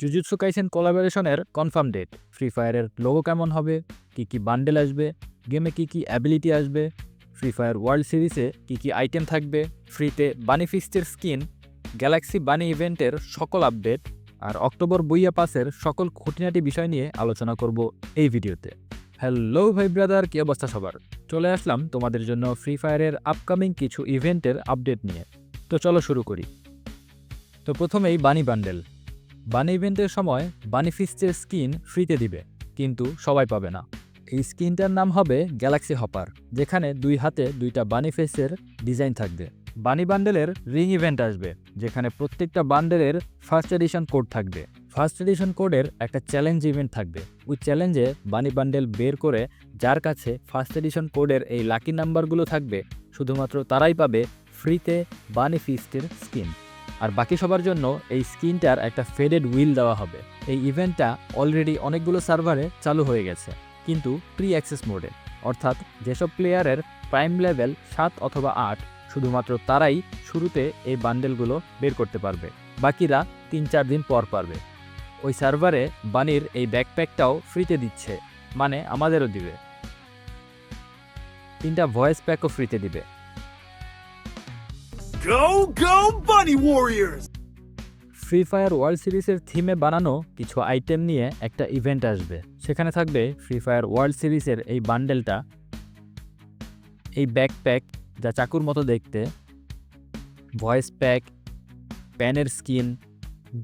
Jujutsu Kaisen কোলাবোরেশনের confirm date free ফায়ারের logo কেমন হবে, কি কি বান্ডেল আসবে গেমে কি কি অ্যাবিলিটি আসবে ফ্রি ফায়ার ওয়ার্ল্ড সিরিজে কি কি আইটেম থাকবে ফ্রিতে বানি ফিস্টের স্কিন গ্যালাক্সি বানি ইভেন্টের সকল আপডেট আর অক্টোবর বইয়া পাসের সকল খুঁটিনাটি বিষয় নিয়ে আলোচনা করব এই ভিডিওতে। হ্যালো ভাই ব্রাদার কি অবস্থা সবার? চলে আসলাম তোমাদের জন্য ফ্রি ফায়ারের আপকামিং কিছু ইভেন্টের আপডেট নিয়ে। তো চলো শুরু করি। তো প্রথমেই বানি বান্ডেল বানি ইভেন্টের সময় বানি ফিস্টের স্কিন ফ্রিতে দিবে, কিন্তু সবাই পাবে না। এই স্কিনটার নাম হবে গ্যালাক্সি হপার, যেখানে দুই হাতে দুইটা বানি ফেসের ডিজাইন থাকবে। বানি বান্ডেলের রিং ইভেন্ট আসবে, যেখানে প্রত্যেকটা বান্ডেলের ফার্স্ট এডিশন কোড থাকবে। ফার্স্ট এডিশন কোডের একটা চ্যালেঞ্জ ইভেন্ট থাকবে। ওই চ্যালেঞ্জে বানি বান্ডেল বের করে যার কাছে ফার্স্ট এডিশন কোডের এই লাকি নাম্বারগুলো থাকবে, শুধুমাত্র তারাই পাবে ফ্রিতে বানি ফিস্টের স্কিন। আর বাকি সবার জন্য এই স্কিনটার একটা ফেডেড উইল দেওয়া হবে। এই ইভেন্টটা অলরেডি অনেকগুলো সার্ভারে চালু হয়ে গেছে, কিন্তু প্রি অ্যাক্সেস মোডে অর্থাৎ যেসব প্লেয়ারের প্রাইম লেভেল সাত অথবা আট, শুধুমাত্র তারাই শুরুতে এই বান্ডেলগুলো বের করতে পারবে। বাকিরা তিন চার দিন পর পারবে। ওই সার্ভারে বানির এই ব্যাকপ্যাকটাও ফ্রিতে দিচ্ছে মানে আমাদেরও দিবে। তিনটা ভয়েস প্যাকও ফ্রিতে দিবে। Go, go, Bunny Warriors! Free fire world সিরিজের থিমে বানানো কিছু আইটেম নিয়ে একটা ইভেন্ট আসবে সেখানে থাকবে ফ্রি ফায়ার ওয়ার্ল্ড সিরিজের এই বান্ডেলটা এই ব্যাকপ্যাক যা চাকুর মতো দেখতে ভয়েস প্যাক প্যানের স্কিন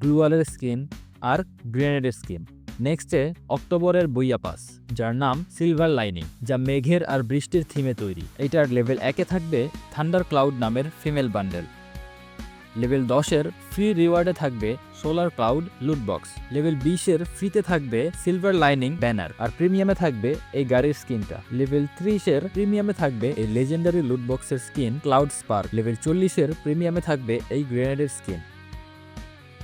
ডুয়ালের স্কিন আর গ্রেনেডের স্কিন নেক্সটে অক্টোবরের বইয়া পাস, যার নাম সিলভার লাইনিং যা মেঘের আর বৃষ্টির থিমে তৈরি। এটার লেভেল একে থাকবে থান্ডার ক্লাউড নামের ফিমেল বান্ডেল লেভেল দশের ফ্রি রিওয়ার্ডে থাকবে solar cloud loot box level বিশের ফ্রিতে থাকবে সিলভার লাইনিং ব্যানার আর প্রিমিয়ামে থাকবে এই গাড়ির স্কিনটা লেভেল ত্রিশের প্রিমিয়ামে থাকবে এই লেজেন্ডারি লুটবক্সের স্কিন ক্লাউড স্পার্ক লেভেল চল্লিশের প্রিমিয়ামে থাকবে এই গ্রেনেডের স্কিন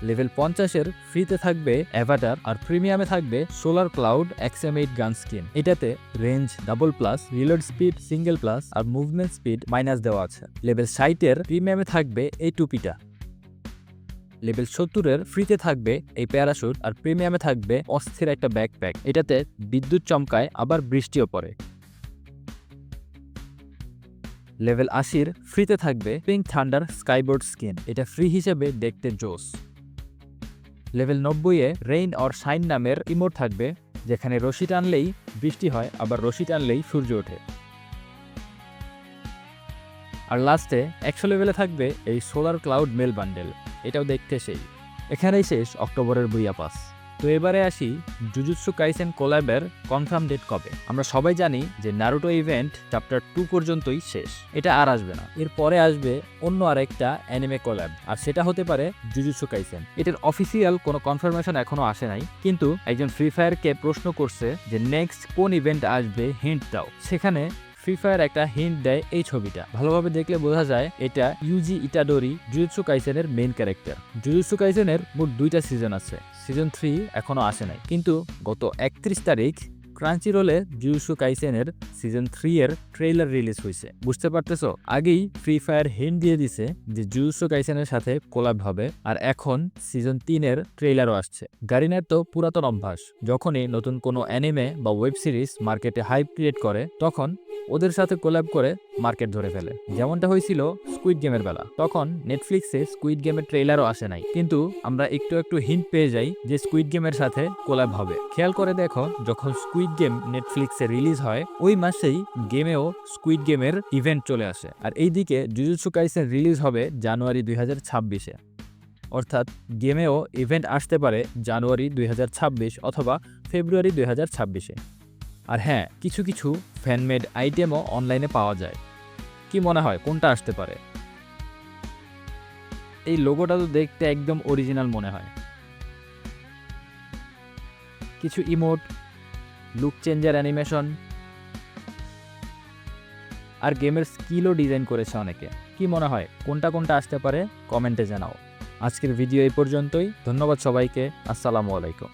লেভেল পঞ্চাশের ফ্রিতে থাকবে অ্যাভাটার আর প্রিমিয়ামে থাকবে solar cloud X M eight gun skin এটাতে range double plus reload speed single plus আর মুভমেন্ট স্পিড মাইনাস দেওয়া আছে। লেভেল সাইটের প্রিমিয়ামে থাকবে এই টুপিটা। লেভেল সত্তরের ফ্রিতে থাকবে এই প্যারাশুট আর প্রিমিয়ামে থাকবে অস্থির একটা ব্যাকপ্যাক এটাতে বিদ্যুৎ চমকায়, আবার বৃষ্টিও পড়ে। লেভেল আশির ফ্রিতে থাকবে পিঙ্ক থান্ডার স্কাইবোর্ড স্কিন এটা ফ্রি হিসেবে দেখতে জোস। লেভেল নব্বইয়ে রেইন অর সাইন নামের ইমোট থাকবে, যেখানে রশি টানলেই বৃষ্টি হয়, আবার রশি টানলেই সূর্য ওঠে। আর লাস্টে একশো লেভেলে থাকবে এই সোলার ক্লাউড মেল বান্ডেল এটাও দেখতে সেই। এখানেই শেষ, অক্টোবরের বইয়া পাস। তো এবারে আসি জুজুৎসু কাইসেন কোল্যাবের কনফার্ম ডেট কবে? আমরা সবাই জানি যে নারুটো ইভেন্ট চ্যাপ্টার টু পর্যন্তই শেষ। এটা আর আসবে না। এর পরে আসবে অন্য আরেকটা অ্যানিমে কোল্যাব আর সেটা হতে পারে জুজুৎসু কাইসেন এটার অফিসিয়াল কোনো কনফার্মেশন এখনও আসে নাই। কিন্তু একজন ফ্রি ফায়ারকে প্রশ্ন করছে যে নেক্সট কোন ইভেন্ট আসবে? হিন্ট দাও। সেখানে ফ্রি ফায়ার একটা হিন্ট দেয় এই ছবিটা। ভালোভাবে দেখলে বোঝা যায় এটা ইউজি ইটাডোরি জুজুৎসু কাইসেনের মেইন ক্যারেক্টার জুজুৎসু কাইসেনের মোট দুইটা সিজন আছে। সিজন থ্রি এখনও আসে নাই। কিন্তু গত একত্রিশ তারিখ ক্রাঞ্চি রোলে জুজুৎসু কাইসেনের সিজন থ্রি এর ট্রেইলার রিলিজ হয়েছে। বুঝতে পারতেছো? আগেই ফ্রি ফায়ার হিন্ট দিয়ে দিছে যে জুজুৎসু কাইসেনের সাথে কোলাব হবে আর এখন সিজন তিনের ট্রেইলারও আসছে। গারিনার তো পুরাতন অভ্যাস। যখনই নতুন কোনো অ্যানিমে বা ওয়েব সিরিজ মার্কেটে হাইপ ক্রিয়েট করে, তখন ওদের সাথে কোল্যাব করে মার্কেট ধরে ফেলে। যেমনটা হয়েছিল স্কুইড গেমের বেলা। তখন নেটফ্লিক্সে স্কুইড গেমের ট্রেইলারও আসে নাই। কিন্তু আমরা একটু একটু হিন্ট পেয়ে যাই যে স্কুইড গেমের সাথে কোল্যাব হবে। খেয়াল করে দেখো, যখন স্কুইড গেম নেটফ্লিক্সে রিলিজ হয়, ওই মাসেই গেমেও স্কুইড গেমের ইভেন্ট চলে আসে। আর এইদিকে জুজুৎসু কাইসেন রিলিজ হবে জানুয়ারি দুই হাজার ছাব্বিশে। অর্থাৎ গেমেও ইভেন্ট আসতে পারে জানুয়ারি দুই হাজার ছাব্বিশ অথবা ফেব্রুয়ারি দুই আর হ্যাঁ কিছু কিছু ফ্যানমেড আইটেমও অনলাইনে পাওয়া যায়। কি মনে হয়, কোনটা আসতে পারে? এই লোগোটা তো দেখতে একদম অরিজিনাল মনে হয়। কিছু ইমোট লুক চেঞ্জার অ্যানিমেশন আর গেমের স্কিলও ডিজাইন করেছে অনেকে। কি মনে হয়, কোনটা কোনটা আসতে পারে? কমেন্টে জানাও। আজকের ভিডিও এই পর্যন্তই। ধন্যবাদ সবাইকে। আসসালামু আলাইকুম।